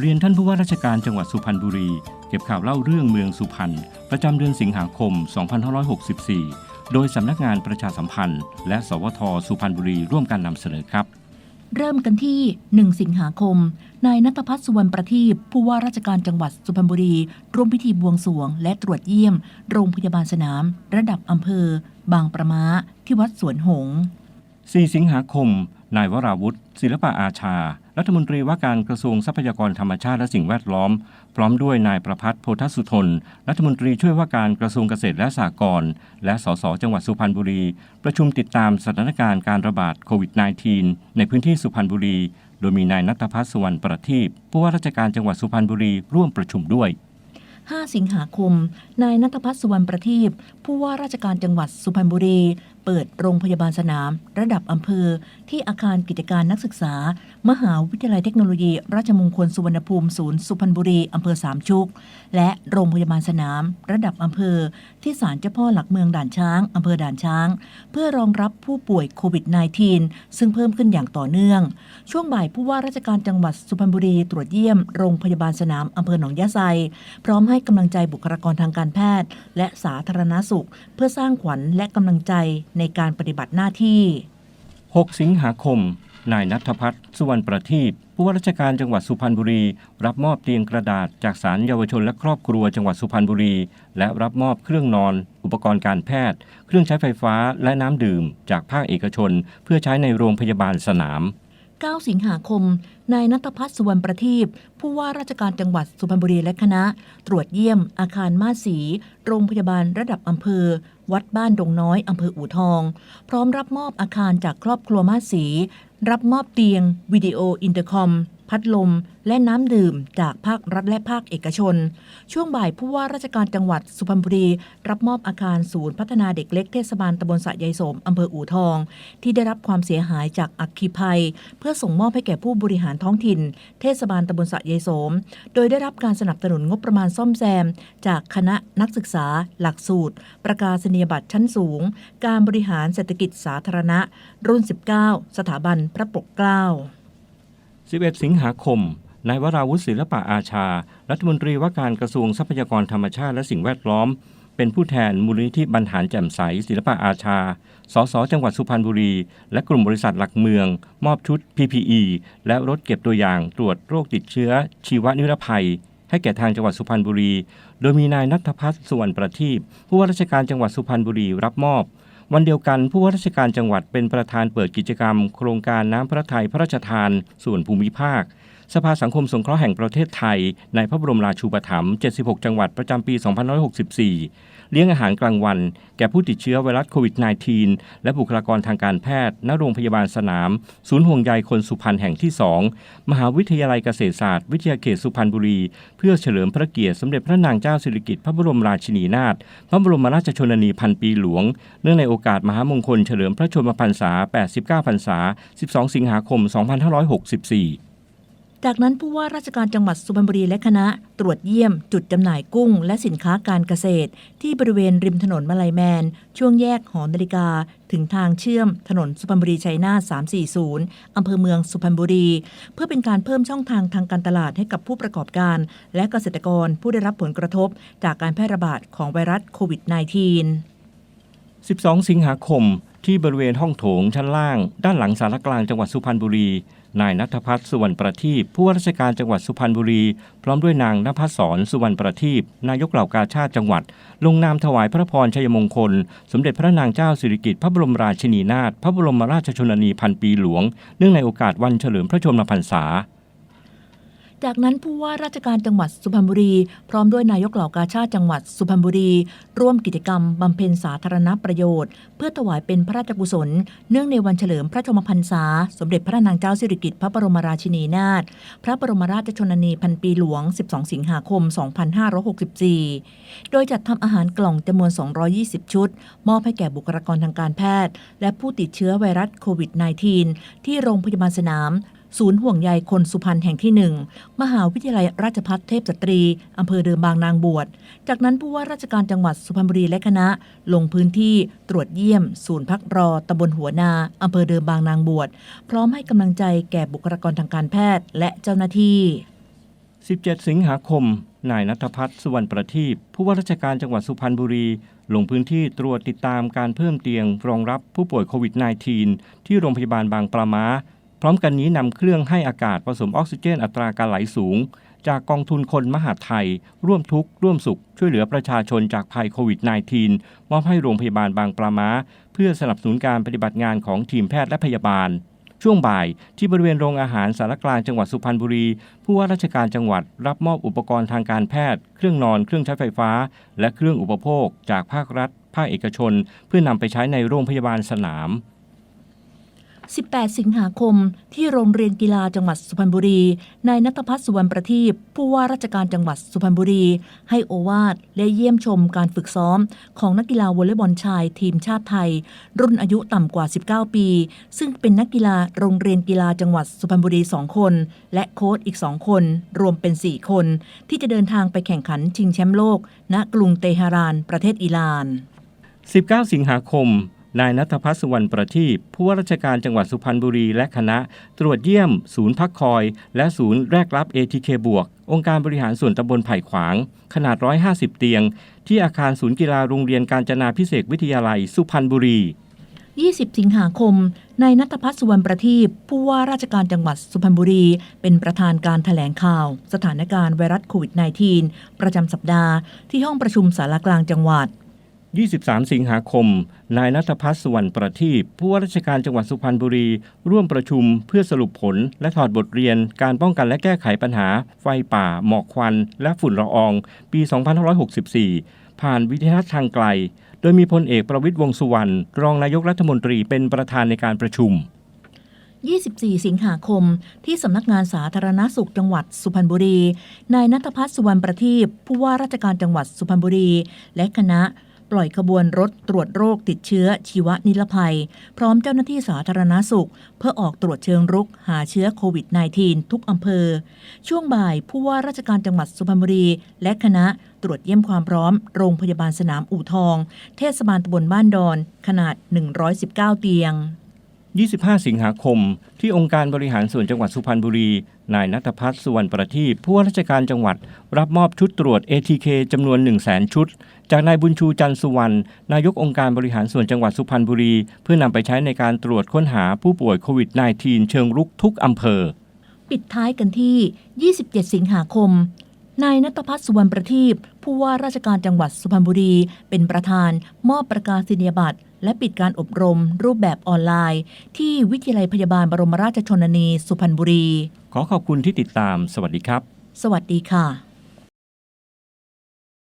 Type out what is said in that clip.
เรียนท่านผู้ว่าราชการจังหวัดสุพรรณบุรี เก็บข่าวเล่าเรื่องเมืองสุพรรณประจำเดือนสิงหาคม 2564 โดยสำนักงานประชาสัมพันธ์ และสวทสุพรรณบุรีร่วมกันนำเสนอครับ เริ่มกันที่ 1 สิงหาคม นายนัทพัฒน์สุวรรณประทีปผู้ว่าราชการจังหวัดสุพรรณบุรี ร่วมพิธีบวงสรวง และตรวจเยี่ยม โรงพยาบาลสนาม ระดับอำเภอ บางประม้าที่วัดสวนหงส์4สิงหาคม นายวราวุฒิศิลปะอาชา รัฐมนตรีว่าการกระทรวงทรัพยากรธรรมชาติและสิ่งแวดล้อม พร้อมด้วยนายประพัฒน์โพธสุทน รัฐมนตรีช่วยว่าการกระทรวงเกษตรและสหกรณ์และสสจังหวัดสุพรรณบุรี ประชุมติดตามสถานการณ์การระบาดโควิด -19 ในพื้นที่สุพรรณบุรี โดยมีนายนัทพัฒน์สุวรรณประทีปผู้ว่าราชการจังหวัดสุพรรณบุรีร่วมประชุมด้วย5 สิงหาคม นายนัทพัฒน์สุวรรณประทีปผู้ว่าราชการจังหวัดสุพรรณบุรี เปิดโรงพยาบาลสนาม ระดับอำเภอ ที่อาคารกิจการนักศึกษา มหาวิทยาลัยเทคโนโลยี ราชมงคลสุวรรณภูมิศูนย์สุพรรณบุรีอำเภอสามชุก และโรงพยาบาลสนาม ระดับอำเภอ ที่ศาลเจ้าพ่อหลักเมืองด่านช้างอำเภอด่านช้าง เพื่อรองรับผู้ป่วยโควิด -19 ซึ่งเพิ่มขึ้นอย่างต่อเนื่อง ช่วงบ่ายผู้ว่าราชการจังหวัดสุพรรณบุรีตรวจเยี่ยมโรงพยาบาลสนามอำเภอหนองยะไซพร้อมให้กำลังใจบุคลากรทางการแพทย์ และสาธารณสุข เพื่อสร้างขวัญและกำลังใจในการปฏิบัติหน้าที่ 6 สิงหาคม นายนัทพัฒน์สุวรรณประทีปผู้ว่าราชการจังหวัดสุพรรณบุรี รับมอบเตียงกระดาษจากสารเยาวชนและครอบครัวจังหวัดสุพรรณบุรี และรับมอบเครื่องนอน อุปกรณ์การแพทย์ เครื่องใช้ไฟฟ้าและน้ำดื่ม จากภาคเอกชน เพื่อใช้ในโรงพยาบาลสนาม 9 สิงหาคม นายนัทพัฒน์สุวรรณประทีปผู้ว่าราชการจังหวัดสุพรรณบุรีและคณะ ตรวจเยี่ยม อาคารมาศีโรงพยาบาลระดับอำเภอ วัดบ้านดงน้อยอำเภออู่ทอง พร้อมรับมอบอาคารจากครอบครัวมาศีรับมอบเตียง วิดีโออินเตอร์คอม พัดลม และน้ำดื่ม จากภาครัฐและภาคเอกชน ช่วงบ่ายผู้ว่าราชการจังหวัดสุพรรณบุรี รับมอบอาคารศูนย์พัฒนาเด็กเล็กเทศบาลตำบลสะยายสมอำเภออู่ทอง ที่ได้รับความเสียหายจากอัคคีภัย เพื่อส่งมอบให้แก่ผู้บริหารท้องถิ่น เทศบาลตำบลสะยายสม โดยได้รับการสนับสนุนงบประมาณซ่อมแซม จากคณะนักศึกษา หลักสูตร ประกาศนียบัตรชั้นสูง การบริหารเศรษฐกิจสาธารณะ รุ่น 19 สถาบันพระปกเกล้า 11 สิงหาคม นายวราวุฒิศิลปะอาชา รัฐมนตรีว่าการกระทรวงทรัพยากรธรรมชาติและสิ่งแวดล้อม เป็นผู้แทนมูลนิธิบรรหารแจ่มใส ศิลปะอาชา สส จังหวัดสุพรรณบุรี และกลุ่มบริษัทหลักเมือง มอบชุด PPE และรถเก็บตัวอย่างตรวจโรคติดเชื้อ ชีวนิรภัย ให้แก่ทางจังหวัดสุพรรณบุรี โดยมีนายนัทพัฒน์สุวรรณประทีปผู้ว่าราชการจังหวัดสุพรรณบุรีรับมอบ วันเดียวกันผู้ว่าราชการจังหวัดเป็นประธานเปิดกิจกรรม โครงการน้ำพระทัยพระราชทาน ส่วนภูมิภาค สภาสังคมสงเคราะห์แห่งประเทศไทย ในพระบรมราชูปถัมภ์ 76 จังหวัดประจำปี 2564 เลี้ยงอาหารกลางวัน แก่ผู้ติดเชื้อไวรัสโควิด -19 และบุคลากรทางการแพทย์ ณ โรงพยาบาลสนาม ศูนย์ห่วงใยคนสุพรรณแห่งที่ 2 มหาวิทยาลัยเกษตรศาสตร์ วิทยาเขตสุพรรณบุรี เพื่อเฉลิมพระเกียรติสมเด็จพระนางเจ้าสิริกิติ์พระบรมราชินีนาถ พระบรมราชชนนีพันปีหลวง เนื่องในโอกาสมหามงคลเฉลิมพระชนมพรรษา 89 พรรษา 12 สิงหาคม 2564 จากนั้นผู้ว่าราชการจังหวัดสุพรรณบุรีและคณะ ตรวจเยี่ยมจุดจำหน่ายกุ้ง และสินค้าการเกษตร ที่บริเวณริมถนนมาลายแมน ช่วงแยกหอนาฬิกา ถึงทางเชื่อมถนนสุพรรณบุรีชัยนาท340 อำเภอเมืองสุพรรณบุรี เพื่อเป็นการเพิ่มช่องทางทางการตลาดให้กับผู้ประกอบการ และเกษตรกรผู้ได้รับผลกระทบ จากการแพร่ระบาดของไวรัสโควิด -19 12 สิงหาคม ที่บริเวณห้องโถงชั้นล่าง ด้านหลังสารกลางจังหวัดสุพรรณบุรี นายนัทพัฒน์สุวรรณประทีปผู้ว่าราชการจังหวัดสุพรรณบุรี พร้อมด้วยนางนภัสสรสุวรรณประทีปนายกเหล่ากาชาติจังหวัด ลงนามถวายพระพรชัยมงคล สมเด็จพระนางเจ้าสิริกิติ์พระบรมราชินีนาถพระบรมราชชนนีพันปีหลวง เนื่องในโอกาสวันเฉลิมพระชนมพรรษา จากนั้นผู้ว่าราชการจังหวัดสุพรรณบุรี พร้อมด้วยนายกเหล่ากาชาติจังหวัดสุพรรณบุรี ร่วมกิจกรรมบำเพ็ญสาธารณประโยชน์ เพื่อถวายเป็นพระราชกุศล เนื่องในวันเฉลิมพระชมพรรษา สมเด็จพระนางเจ้าสิริกิติ์พระบรมราชินีนาถพระบรมราชชนนีพันปีหลวง 12 สิงหาคม 2564 โดยจัดทำอาหารกล่องจำนวน 220 ชุด มอบให้แก่บุคลากรทางการแพทย์ และผู้ติดเชื้อไวรัสโควิด -19 ที่โรงพยาบาลสนาม ศูนย์ห่วงใยคนสุพรรณแห่งที่หนึ่งมหาวิทยาลัยราชภัฏเทพสตรี อำเภอเดิมบางนางบวช จากนั้นผู้ว่าราชการจังหวัดสุพรรณบุรีและคณะ ลงพื้นที่ตรวจเยี่ยม ศูนย์พักรอตำบลหัวนา อำเภอเดิมบางนางบวช พร้อมให้กำลังใจแก่บุคลากรทางการแพทย์และเจ้าหน้าที่ 17 สิงหาคม นายนัทพัฒน์สุวรรณประทีปผู้ว่าราชการจังหวัดสุพรรณบุรี ลงพื้นที่ตรวจติดตามการเพิ่มเตียงรองรับผู้ป่วยโควิด -19 ที่โรงพยาบาลบางปลาม้า ร้อมกันนี้นำเครื่องให้อากาศผสมออกซิเจนอัตราการไหลสูง จากกองทุนคนมหาไทย ร่วมทุกข์ร่วมสุข ช่วยเหลือประชาชนจากภัยโควิด -19 มอบให้โรงพยาบาลบางปลาม้าเพื่อสนับสนุนการปฏิบัติงานของทีมแพทย์และพยาบาลช่วงบ่ายที่บริเวณโรงอาหารสารกลางจังหวัดสุพรรณบุรี ผู้ว่าราชการจังหวัดรับมอบอุปกรณ์ทางการแพทย์ เครื่องนอน เครื่องใช้ไฟฟ้า และเครื่องอุปโภค จากภาครัฐ ภาคเอกชน เพื่อนำไปใช้ในโรงพยาบาลสนาม 18 สิงหาคม ที่โรงเรียนกีฬาจังหวัดสุพรรณบุรี นายนัทพัฒน์สุวรรณประทีปผู้ว่าราชการจังหวัดสุพรรณบุรี ให้โอวาทและเยี่ยมชมการฝึกซ้อม ของนักกีฬาวอลเลย์บอลชายทีมชาติไทย รุ่นอายุต่ำกว่า 19 ปี ซึ่งเป็นนักกีฬาโรงเรียนกีฬาจังหวัดสุพรรณบุรี 2 คน และโค้ชอีก 2 คน รวมเป็น 4 คน ที่จะเดินทางไปแข่งขันชิงแชมป์โลก ณกรุงเตหะราน ประเทศอิหร่าน 19 สิงหาคม นายนัทพัฒน์สุวรรณประทีปผู้ว่าราชการจังหวัดสุพรรณบุรีและคณะ ตรวจเยี่ยม ศูนย์พักคอย และศูนย์แรกรับ ATK บวก องค์การบริหารส่วนตำบลไผ่ขวาง ขนาด 150 เตียง ที่อาคารศูนย์กีฬาโรงเรียนการจนาพิเศษวิทยาลัยสุพรรณบุรี 20 สิงหาคม นายนัทพัฒน์สุวรรณประทีปผู้ว่าราชการจังหวัดสุพรรณบุรี เป็นประธานการแถลงข่าว สถานการณ์ไวรัสโควิด -19 ประจำสัปดาห์ที่ห้องประชุมสารกลางจังหวัด 23 สิงหาคม นายนัทพัฒน์สุวรรณประทีปผู้ว่าราชการจังหวัดสุพรรณบุรี ร่วมประชุมเพื่อสรุปผล และถอดบทเรียน การป้องกันและแก้ไขปัญหา ไฟป่า หมอกควัน และฝุ่นละออง ปี 2564 ผ่านวิทยาทางไกล โดยมีพลเอกประวิตยวงสุวรรณรองนายกรัฐมนตรีเป็นประธานในการประชุม24 สิงหาคม ที่สำนักงานสาธารณสุขจังหวัดสุพรรณบุรี นายนัทพัฒน์สุวรรณประทีปผู้ว่าราชการจังหวัดสุพรรณบุรี และคณะ ปล่อยขบวนรถตรวจโรคติดเชื้อชีวนิรภัย พร้อมเจ้าหน้าที่สาธารณสุข เพื่อออกตรวจเชิงรุกหาเชื้อโควิด -19 ทุกอำเภอ ช่วงบ่ายผู้ว่าราชการจังหวัดสุพรรณบุรี และคณะตรวจเยี่ยมความพร้อม โรงพยาบาลสนามอู่ทอง เทศบาลตำบลบ้านดอน ขนาด 119 เตียง 25 สิงหาคม ที่องค์การบริหารส่วนจังหวัดสุพรรณบุรี นายนัทพัฒน์สุวรรณประทีปผู้ว่าราชการจังหวัด รับมอบชุดตรวจ ATK จำนวน 1 0 0 0 0แชุด จากนายบุญชูจันสุวรรณนายกองค์การบริหารส่วนจังหวัดสุพรรณบุรี เพื่อนำไปใช้ในการตรวจค้นหาผู้ป่วยโควิด -19 เชิงรุกทุกอำเภอ ปิดท้ายกันที่ 27 สิงหาคม นายนัทพัฒน์สุวรรณประทีปผู้ว่าราชการจังหวัดสุพรรณบุรี เป็นประธาน มอบประกาศนียบัตร และปิดการอบรม รูปแบบออนไลน์ ที่วิทยาลัยพยาบาลบรมราชชนนี สุพรรณบุรี ขอขอบคุณที่ติดตาม สวัสดีครับ สวัสดีค่ะ